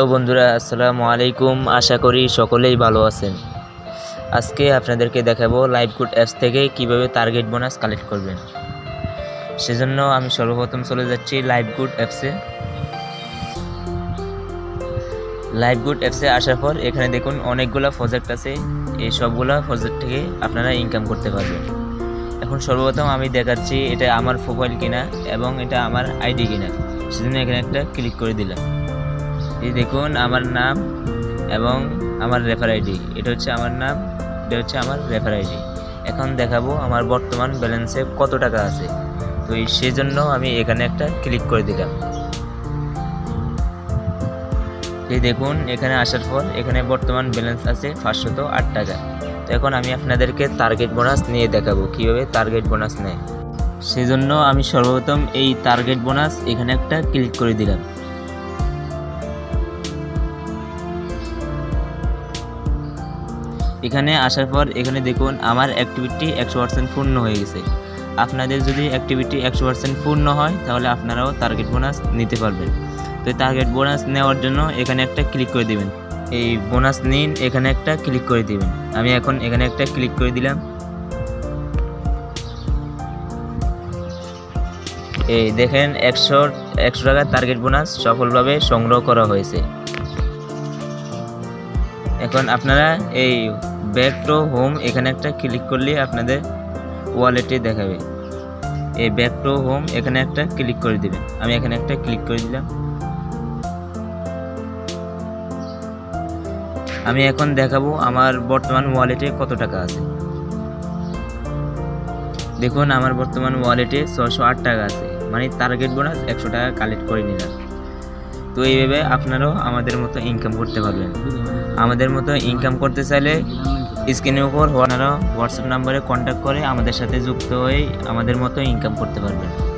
তো বন্ধুরা, আসসালামু আলাইকুম। আশা করি সকলেই ভালো আছেন। আজকে আপনাদেরকে দেখাবো লাইভ গুড অ্যাপস থেকে কীভাবে টার্গেট বোনাস কালেক্ট করবেন। সেজন্য আমি সর্বপ্রথম চলে যাচ্ছি লাইভ গুড অ্যাপসে লাইভ গুড অ্যাপসে আসার পর এখানে দেখুন অনেকগুলো প্রজেক্ট আছে। এই সবগুলো প্রজেক্ট থেকে আপনারা ইনকাম করতে পারবেন। এখন সর্বপ্রথম আমি দেখাচ্ছি এটা আমার প্রোফাইল কিনা এবং এটা আমার আইডি কিনা। সেজন্য এখানে একটা ক্লিক করে দিলাম। এই দেখুন, আমার নাম এবং আমার রেফার আইডি এটা হচ্ছে আমার নাম, এটা হচ্ছে আমার রেফার আইডি এখন দেখাবো আমার বর্তমান ব্যালেন্সে কত টাকা আছে। তো এই সেজন্য আমি এখানে একটা ক্লিক করে দিলাম। এই দেখুন, এখানে আসার পর এখানে বর্তমান ব্যালেন্স আছে পাঁচশত আট টাকা। তো এখন আমি আপনাদেরকে টার্গেট বোনাস নিয়ে দেখাবো, কীভাবে টার্গেট বোনাস নেয়। সেজন্য আমি সর্বপ্রথম এই টার্গেট বোনাস এখানে একটা ক্লিক করে দিলাম। এখানে আসার পর এখানে দেখুন আমার অ্যাক্টিভিটি একশো পার্সেন্ট পূর্ণ হয়ে গেছে। আপনাদের যদি অ্যাক্টিভিটি একশো পার্সেন্ট পূর্ণ হয়, তাহলে আপনারাও টার্গেট বোনাস নিতে পারবেন। তো টার্গেট বোনাস নেওয়ার জন্য এখানে একটা ক্লিক করে দিবেন। এই বোনাস নিন, এখানে একটা ক্লিক করে দিবেন। আমি এখন এখানে একটা ক্লিক করে দিলাম। এই দেখেন একশো একশো টাকার টার্গেট বোনাস সফলভাবে সংগ্রহ করা হয়েছে। এখন আপনারা এই ব্যাক টু হোম এখানে একটা ক্লিক করলে আপনাদের ওয়ালেটে দেখাবে। এই ব্যাক টু হোম এখানে একটা ক্লিক করে দিবেন আমি এখানে একটা ক্লিক করে দিলাম। আমি এখন দেখাবো আমার বর্তমান ওয়ালেটে কত টাকা আছে। দেখুন, আমার বর্তমান ওয়ালেটে ছশো আট টাকা আছে। মানে টার্গেট বোনাস একশো টাকা কালেক্ট করে নিলাম। তো এইভাবে আপনারাও আমাদের মতো ইনকাম করতে পারবেন। আমাদের মতো ইনকাম করতে চাইলে স্ক্রিনের উপর আপনারা হোয়াটসঅ্যাপ নাম্বারে কন্ট্যাক্ট করে আমাদের সাথে যুক্ত হয়ে আমাদের মতো ইনকাম করতে পারবেন।